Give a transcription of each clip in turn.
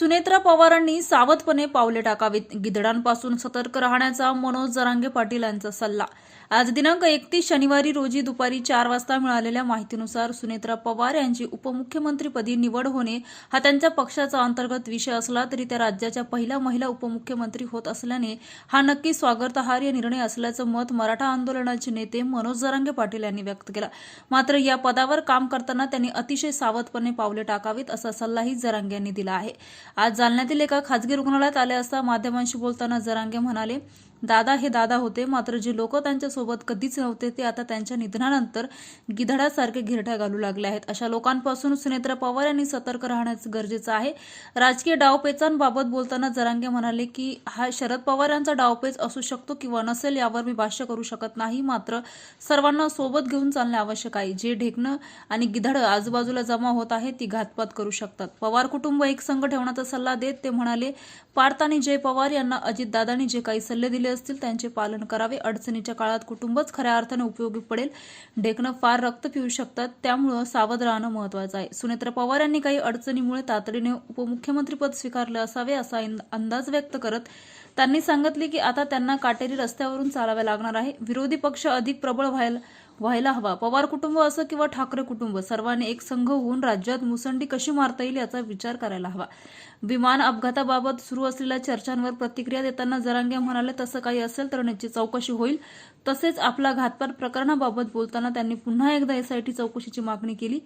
सुनेत्रा पवारांनी सावधपणे पावले टाकावीत. गिधडांपासून सतर्क राहण्याचा मनोज जरांगे पाटील यांचा सल्ला आज दिनांक एकतीस शनिवारी रोजी दुपारी चार वाजता मिळालेल्या माहितीनुसार सुनेत्रा पवार यांची उपमुख्यमंत्रीपदी निवड होणे हा त्यांच्या पक्षाचा अंतर्गत विषय असला तरी त्या राज्याच्या पहिल्या महिला उपमुख्यमंत्री होत असल्याने हा नक्की स्वागतार्ह निर्णय असल्याचं मत मराठा आंदोलनाचे नेते मनोज जरांगे पाटील यांनी व्यक्त केला. मात्र या पदावर काम करताना त्यांनी अतिशय सावधपणे पावले टाकावीत असा सल्लाही जरांगे यांनी दिला आहे. आज जालन्यातील एका खासगी रुग्णालयात आले असता माध्यमांशी बोलताना जरांगे म्हणाले दादा हे दादा होते. मात्र जे लोक त्यांच्यासोबत कधीच नव्हते ते आता त्यांच्या निधनानंतर गिधडासारखे घिरट्या घालू लागले आहेत. अशा लोकांपासून सुनेत्रा पवार यांनी सतर्क राहण्याचं गरजेचं आहे. राजकीय डावपेचांबाबत बोलताना जरांगे म्हणाले की हा शरद पवार यांचा डावपेच असू शकतो किंवा नसेल यावर मी भाष्य करू शकत नाही. मात्र सर्वांना सोबत घेऊन चालणे आवश्यक आहे. जे ढेकणं आणि गिधडं आजूबाजूला जमा होत आहे ती घातपात करू शकतात. पवार कुटुंब एक संघ ठेवण्याचा सल्ला देत ते म्हणाले पार्थ आणि जय पवार यांना अजितदादांनी जे काही सल्ले दिले असतील त्यांचे पालन करावे. अडचणीच्या काळात कुटुंबच खऱ्या अर्थाने उपयोगी पडेल. ढेकणं फार रक्त पिऊ शकतात. त्यामुळं सावध राहणं महत्वाचं आहे. सुनेत्र पवार यांनी काही अडचणीमुळे तातडीने उपमुख्यमंत्रीपद स्वीकारले असावे असा अंदाज व्यक्त करत त्यांनी सांगितले की आता त्यांना काटेरी रस्त्यावरून चालावे लागणार आहे. विरोधी पक्ष अधिक प्रबळ व्हायला व्हायला हवा. पवार कुटुंब असो किंवा ठाकरे कुटुंब सर्वांनी एक संघ होऊन राज्यात मुसंडी कशी मारता येईल याचा विचार करायला हवा. विमान अपघाताबाबत सुरू असलेल्या चर्चांवर प्रतिक्रिया देताना जरांगे म्हणाले तसं काही असेल तर निश्चित चौकशी होईल. तसेच आपला घातपात प्रकरणाबाबत बोलताना त्यांनी पुन्हा एकदा एसआयटी चौकशीची मागणी केली.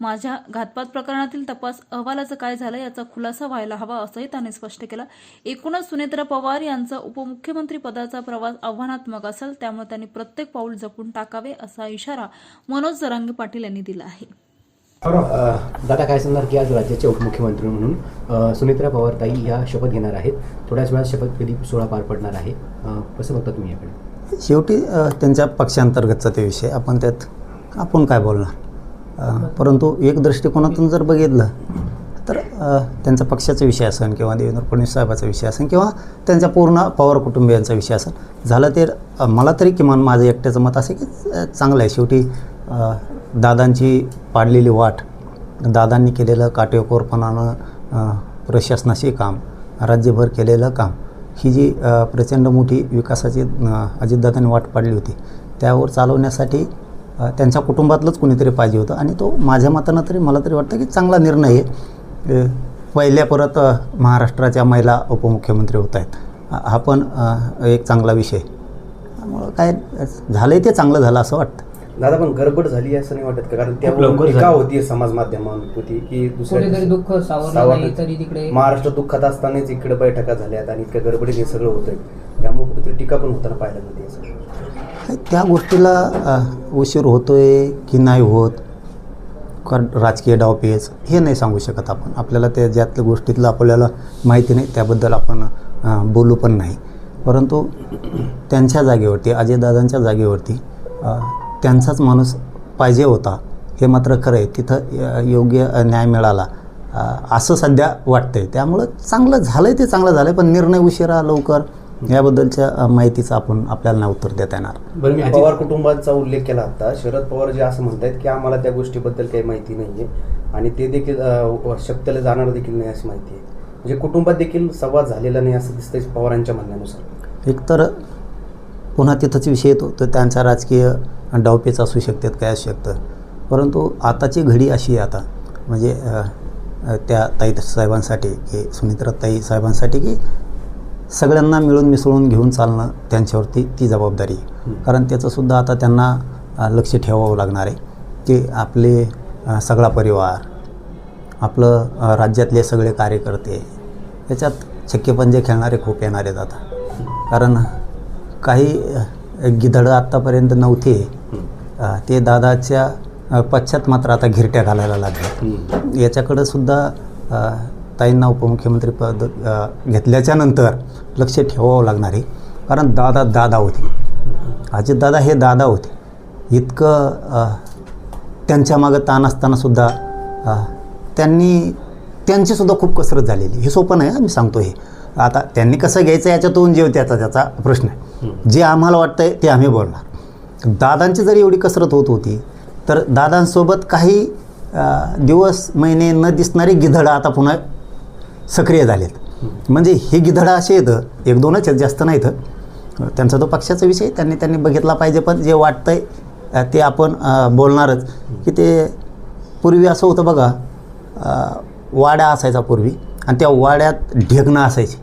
माझ्या घातपात प्रकरणातील तपास अहवालाचं काय झालं याचा खुलासा व्हायला हवा असंही त्यांनी स्पष्ट केलं. एकूणच सुनेत्रा पवार यांचा उपमुख्यमंत्री पदाचा प्रवास आव्हानात्मक असेल त्यामुळे त्यांनी प्रत्येक पाऊल जपून टाकावे असा इशारा मनोज जरांगे पाटील यांनी दिला आहे. दादा काय सांगणार की आज राज्याचे उपमुख्यमंत्री म्हणून अ, सुनेत्रा पवारताई या शपथ घेणार आहेत. थोड्याच वेळात शपथविधी सोहळा पार पडणार आहे. कसं बघता तुम्ही याकडे? शेवटी त्यांच्या पक्षांतर्गतचा ते विषय. आपण त्यात आपण काय बोलणार? परंतु एक दृष्टिकोनातून जर बघितलं तर त्यांचा पक्षाचा विषय असेल किंवा देवेंद्र फडणवीस साहेबाचा विषय असेल किंवा त्यांच्या पूर्ण पवार कुटुंबियांचा विषय असेल झालं तर मला तरी किमान माझं एकट्याचं मत असे की चांगलं आहे. शेवटी दादांची पाडलेली वाट दादांनी केलेलं काटेकोरपणानं प्रशासनाशी काम राज्यभर केलेलं काम ही जी प्रचंड मोठी विकासाची अजितदादांनी वाट पाडली होती त्यावर चालवण्यासाठी त्यांच्या कुटुंबातलंच कोणीतरी पाहिजे होतं. आणि तो माझ्या मतानं तरी मला तरी वाटतं की चांगला निर्णय आहे. पहिल्या परत महाराष्ट्राच्या महिला उपमुख्यमंत्री होत आहेत. हा पण एक चांगला विषय त्यामुळं काय झालं ते चांगलं झालं असं वाटतं. दादा पण गडबड झाली असं नाही वाटत का? कारण टीका झाली. होती समाज माध्यमांवरती की दुसऱ्या दुःख सावरलं सावरलं. नाही तरी तिकडे. महाराष्ट्र दुःखात असतानाच इकडे बैठका झाल्यात आणि इतक्या गडबडीत हे सगळं होतंय. त्यामुळे कुठेतरी टीका पण होताना पाहायला मिळते असं. त्या गोष्टीला उशीर होतो आहे की नाही होत कारण राजकीय डावपेच हे नाही सांगू शकत आपण. आपल्याला त्या ज्यातल्या गोष्टीतलं आपल्याला माहिती नाही त्याबद्दल आपण बोलू पण नाही. परंतु त्यांच्या जागेवरती अजयदादांच्या जागेवरती त्यांचाच माणूस पाहिजे होता हे मात्र खरं आहे. तिथं योग्य न्याय मिळाला. असं सध्या वाटतंय. त्यामुळं चांगलं झालं आहे ते चांगलं झालं आहे पण निर्णय उशिरा लवकर याबद्दलच्या माहितीचं आपण आपल्याला नाही उत्तर देता येणार. बरं मी पवार कुटुंबाचा उल्लेख केला आता. शरद पवार जे असं म्हणतायत की आम्हाला त्या गोष्टीबद्दल काही माहिती नाहीये आणि ते देखील अं, शक्यला जाणार देखील नाही अशी माहिती आहे. म्हणजे कुटुंबात देखील संवाद झालेला नाही असं दिसतंय पवारांच्या म्हणण्यानुसार. एकतर पुन्हा तिथंच विषय येतो तर त्यांचा राजकीय डावपेच असू शकतात काय असू शकतं. परंतु आताची घडी अशी आहे आता म्हणजे अ, अ, त्या ताई साहेबांसाठी की सुमित्रा ताई साहेबांसाठी की सगळ्यांना मिळून मिसळून घेऊन चालणं त्यांच्यावरती ती जबाबदारी आहे. कारण त्याचंसुद्धा आता त्यांना लक्ष ठेवावं लागणार आहे की आपले सगळा परिवार आपलं राज्यातले सगळे कार्यकर्ते याच्यात छक्केपंजे खेळणारे खूप येणार आहेत आता. कारण काही गिधडं आत्तापर्यंत नव्हते. ते दादाच्या पश्चात मात्र आता घिरट्या घालायला लागले. याच्याकडं सुद्धा ताईंना उपमुख्यमंत्री पद अ, घेतल्याच्या नंतर लक्ष ठेवावं लागणार आहे. कारण दादा दादा होते. अजितदादा हे दादा होते. इतकं त्यांच्या मागं ताण असतानासुद्धा त्यांनी त्यांचीसुद्धा खूप कसरत झालेली. हे सोपं नाही मी सांगतो हे. आता त्यांनी कसं घ्यायचं याच्यातून जेव त्याचा त्याचा प्रश्न आहे. जे आम्हाला वाटतंय ते आम्ही बोलणार. दादांची जरी एवढी कसरत होत होती तर दादांसोबत काही दिवस महिने न दिसणारी गिधडं आता पुन्हा सक्रिय झालेत. म्हणजे हे गिधडं असे येतं एक दोनच आहेत जास्त नाहीत. त्यांचा तो पक्षाचा विषय त्यांनी त्यांनी बघितला पाहिजे पण जे वाटतंय आहे ते आपण बोलणारच. की ते पूर्वी असं होतं बघा वाड्या असायचा पूर्वी आणि त्या वाड्यात ढेकणं असायची.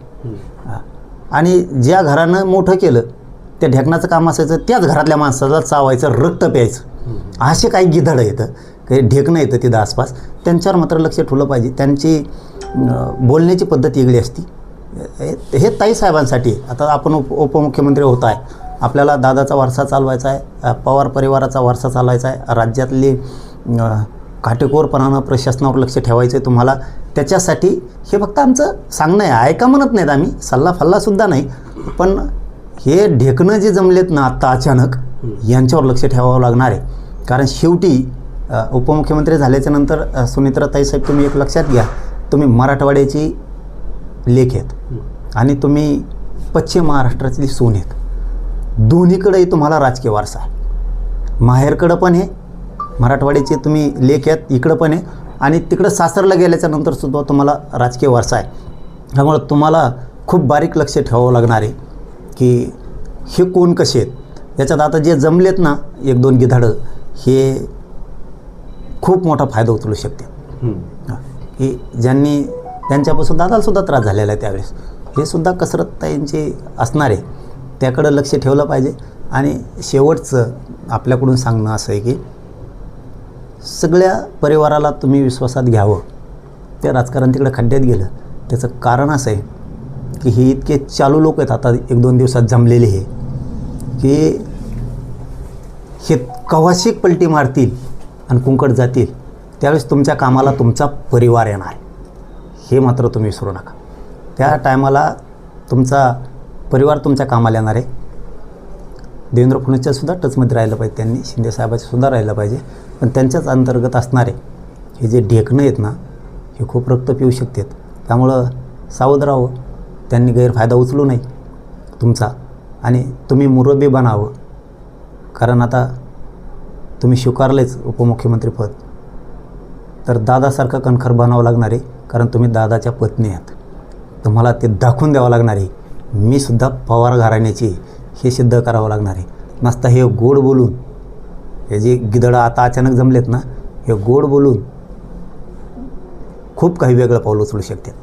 आणि ज्या घरानं मोठं केलं त्या ढेकणाचं काम असायचं त्याच घरातल्या माणसाला चावायचं रक्त प्यायचं. असे काही गिधडं येतं. काही ढेकणं येतं तिथं आसपास. त्यांच्यावर मात्र लक्ष ठेवलं पाहिजे. त्यांची बोलण्याची पद्धत वेगळी असती. हे- हे ताई साहेबांसाठी आता आपण उप उपमुख्यमंत्री होत आहे. आपल्याला दादाचा वारसा चालवायचा आहे पवार परिवाराचा वारसा चालवायचा आहे राज्यातली काटेकोरपणानं प्रशासनावर लक्ष ठेवायचं आहे तुम्हाला. त्याच्यासाठी हे फक्त आमचं सांगणं आहे. ऐका म्हणत नाहीत आम्ही. सल्ला फल्लासुद्धा नाही. पण हे ढेकणं जे जमलेत ना आत्ता अचानक यांच्यावर लक्ष ठेवावं लागणार आहे. कारण शेवटी उपमुख्यमंत्री झाल्याच्यानंतर अ, साहेब तुम्ही एक लक्षात घ्या. तुम्ही मराठवाड्याची लेख आहेत. आणि तुम्ही पश्चिम महाराष्ट्रातली सून आहेत. दोन्हीकडेही तुम्हाला राजकीय वारसा आहे. माहेरकडं पण आहे मराठवाड्याचे तुम्ही लेख आहेत इकडं पण आहे आणि तिकडं सासरला गेल्याच्या नंतरसुद्धा तुम्हाला राजकीय वारसा आहे. त्यामुळं तुम्हाला खूप बारीक लक्ष ठेवावं लागणार आहे की हे कोण कसे आहेत. याच्यात आता जे जमलेत ना एक दोन गिधाडं हे खूप मोठा फायदा उचलू शकते. की ज्यांनी त्यांच्यापासून दादालासुद्धा त्रास झालेला आहे त्यावेळेस. हे सुद्धा कसरत ताईंची असणार आहे त्याकडं लक्ष ठेवलं पाहिजे. आणि शेवटचं आपल्याकडून सांगणं असं आहे की सगळ्या परिवाराला तुम्ही विश्वासात घ्यावं. ते राजकारण तिकडे खड्ड्यात गेलं. त्याचं कारण असं आहे की हे इतके चालू लोक आहेत. आता एक दोन दिवसात जमलेले हे. की हे कवाशिक पलटी मारतील. आणि कुंकट जातील त्यावेळेस तुमच्या कामाला तुमचा परिवार येणार. हे मात्र तुम्ही विसरू नका. त्या टायमाला तुमचा परिवार तुमच्या कामाला येणार आहे. देवेंद्र फडणवीसच्या टचमध्ये राहिलं पाहिजे त्यांनी शिंदेसाहेबाच्यासुद्धा सुद्धा राहिलं पाहिजे. पण त्यांच्याच अंतर्गत असणारे हे जे ढेकणं आहेत ना हे खूप रक्त पिऊ शकतात. त्यामुळं सावध राहावं. त्यांनी गैरफायदा उचलू नाही तुमचा. आणि तुम्ही मुरबी बनावं. कारण आता तुम्ही स्वीकारलेच उपमुख्यमंत्रीपद तर दादासारखं कणखर बनावं लागणार आहे कारण तुम्ही दादाच्या पत्नी आहात. तुम्हाला ते दाखवून द्यावं लागणार आहे मी सुद्धा पवार घराण्याची हे सिद्ध करावं लागणार. आहे नसता हे गोड बोलून हे जे गिदडं आता अचानक जमलेत ना हे गोड बोलून खूप काही वेगळं पाऊल उचलू शकतात.